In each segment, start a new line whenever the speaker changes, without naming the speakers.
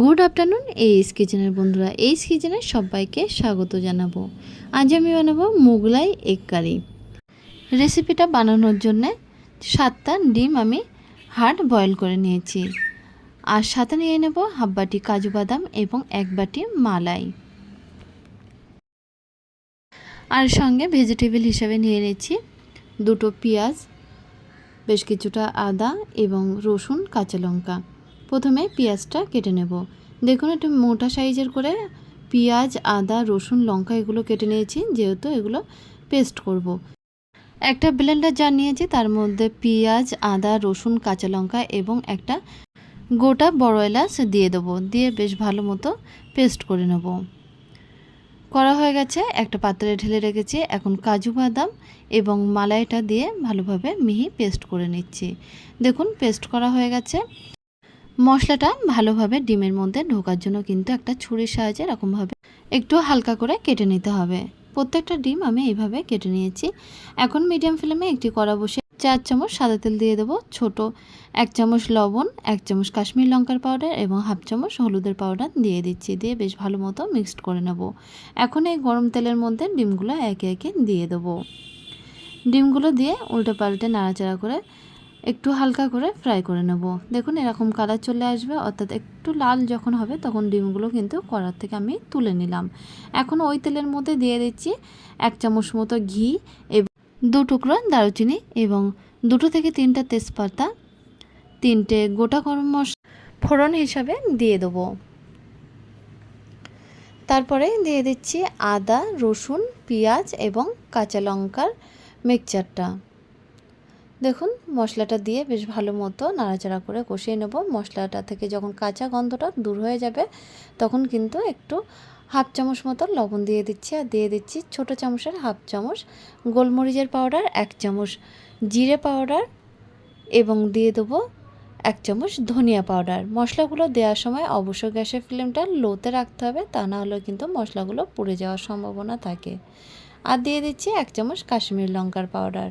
Good afternoon এইস কিচেনের বন্ধুরা। এইস কিচেনে সবাইকে স্বাগত জানাব। আজ আমি বানাবো মোগলাই এগ কারি। রেসিপিটা বানানোর জন্যে সাতটা ডিম আমি হার্ড বয়েল করে নিয়েছি। আর সাথে নিয়ে নেব হাফ বাটি কাজু বাদাম এবং এক বাটি মালাই। আর সঙ্গে ভেজিটেবল হিসাবে নিয়ে নিয়েছি দুটো পেঁয়াজ, বেশ কিছুটা আদা এবং রসুন, কাঁচা লঙ্কা। প্রথমে পেঁয়াজটা কেটে নেব। দেখুন একটু মোটা সাইজের করে পেঁয়াজ, আদা, রসুন, লঙ্কা এগুলো কেটে নিয়েছি, যেহেতু এগুলো পেস্ট করব। একটা ব্লেন্ডার জার নিয়েছি, তার মধ্যে পেঁয়াজ, আদা, রসুন, কাঁচা লঙ্কা এবং একটা গোটা বড় এলাচ দিয়ে দেবো, দিয়ে বেশ ভালো মতো পেস্ট করে নেব। করা হয়ে গেছে, একটা পাত্রে ঢেলে রেখেছি, এখন কাজু বাদাম এবং মালাইটা দিয়ে ভালোভাবে মিহি পেস্ট করে নিচ্ছি। দেখুন, পেস্ট করা হয়ে গেছে। মশলাটা ভালোভাবে ডিমের মধ্যে ঢোকার জন্য কিন্তু একটা ছুরির সাহায্যে এরকমভাবে একটু হালকা করে কেটে নিতে হবে। প্রত্যেকটা ডিম আমি এইভাবে কেটে নিয়েছি। এখন মিডিয়াম ফ্লেমে একটি কড়া বসে চার চামচ সাদা তেল দিয়ে দেবো, ছোট এক চামচ লবণ, এক চামচ কাশ্মীর লঙ্কার পাউডার এবং হাফ চামচ হলুদের পাউডার দিয়ে দিচ্ছি, দিয়ে বেশ ভালো মতো মিক্সড করে নেব। এখন এই গরম তেলের মধ্যে ডিমগুলো একে একে দিয়ে দেবো। ডিমগুলো দিয়ে উল্টে পাল্টে নাড়াচাড়া করে একটু হালকা করে ফ্রাই করে নেব। দেখুন, এরকম কালার চলে আসবে। অর্থাৎ একটু লাল যখন হবে, তখন ডিমগুলো কিন্তু কড়ার থেকে আমি তুলে নিলাম। এখন ওই তেলের মধ্যে দিয়ে দিচ্ছি এক চামচ মতো ঘি এবং দু টুকরো দারুচিনি এবং দুটো থেকে তিনটা তেজপাতা, তিনটে গোটা গরম মশলা ফোড়ন হিসাবে দিয়ে দেবো। তারপরে দিয়ে দিচ্ছি আদা, রসুন, পেঁয়াজ এবং কাঁচা লঙ্কার মিক্সচারটা দেখুন, মশলাটা দিয়ে বেশ ভালো মতো নাড়াচাড়া করে কষিয়ে নেব। মশলাটা থেকে যখন কাঁচা গন্ধটা দূর হয়ে যাবে, তখন কিন্তু একটু হাফ চামচ মতো লবণ দিয়ে দিচ্ছি। আর দিয়ে দিচ্ছি ছোট চামচের হাফ চামচ গোলমরিচের পাউডার, এক চামচ জিরে পাউডার এবং দিয়ে দেবো এক চামচ ধনিয়া পাউডার। মশলাগুলো দেওয়ার সময় অবশ্যই গ্যাসের ফ্লেমটা লোতে রাখতে হবে, তা না হলে কিন্তু মশলাগুলো পুড়ে যাওয়ার সম্ভাবনা থাকে। আর দিয়ে দিচ্ছি এক চামচ কাশ্মীর লঙ্কার পাউডার।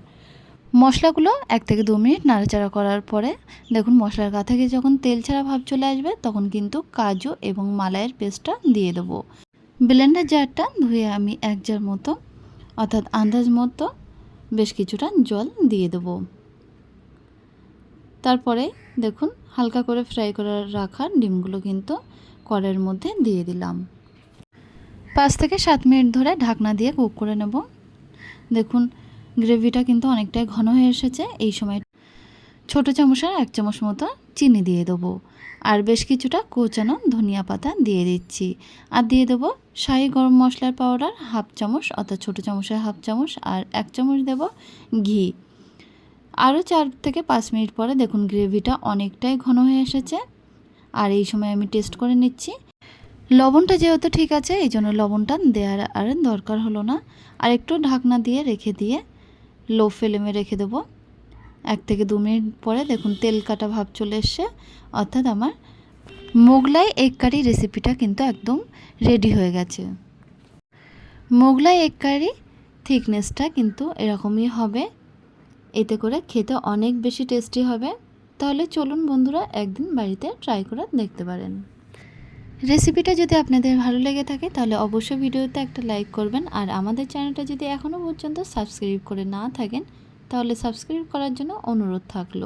মশলাগুলো এক থেকে দু মিনিট নাড়াচাড়া করার পরে দেখুন মশলার গা থেকে যখন তেল ছাড়া ভাব চলে আসবে, তখন কিন্তু কাজু এবং মালাইয়ের পেস্টটা দিয়ে দেবো। ব্লেন্ডার জারটা ধুয়ে আমি এক জার মতো, অর্থাৎ আন্দাজ মতো বেশ কিছুটা জল দিয়ে দেবো। তারপরে দেখুন হালকা করে ফ্রাই করে রাখা ডিমগুলো কিন্তু কড়ের মধ্যে দিয়ে দিলাম। পাঁচ থেকে সাত মিনিট ধরে ঢাকনা দিয়ে কুক করে নেব। দেখুন গ্রেভিটা কিন্তু অনেকটাই ঘন হয়ে এসেছে, এই সময় ছোটো চামচের এক চামচ মতো চিনি দিয়ে দেবো। আর বেশ কিছুটা কোচানো ধনিয়া পাতা দিয়ে দিচ্ছি। আর দিয়ে দেবো শাহি গরম মশলার পাউডার হাফ চামচ অর্থাৎ ছোটো চামচের হাফ চামচ আর এক চামচ দেব ঘি। আরও চার থেকে পাঁচ মিনিট পরে দেখুন গ্রেভিটা অনেকটাই ঘন হয়ে এসেছে। আর এই সময় আমি টেস্ট করে নিচ্ছি। লবণটা যেহেতু ঠিক আছে, এই জন্য লবণটা দেওয়ার আর দরকার হলো না। আর একটু ঢাকনা দিয়ে রেখে দিয়ে লো ফ্লেমে রেখে দেবো। এক থেকে দু মিনিট পরে দেখুন তেল কাটা ভাব চলে এসছে। অর্থাৎ আমার মোগলাই এগ কারি রেসিপিটা কিন্তু একদম রেডি হয়ে গেছে। মোগলাই এগ কারি থিকনেসটা কিন্তু এরকমই হবে। এতে করে খেতে অনেক বেশি টেস্টি হবে। তাহলে চলুন বন্ধুরা একদিন বাড়িতে ট্রাই করে দেখতে পারেন। রেসিপিটা যদি আপনাদের ভালো লেগে থাকে, তাহলে অবশ্যই ভিডিওতে একটা লাইক করবেন। আর আমাদের চ্যানেলটা যদি এখনও পর্যন্ত সাবস্ক্রাইব করে না থাকেন, তাহলে সাবস্ক্রাইব করার জন্য অনুরোধ থাকল।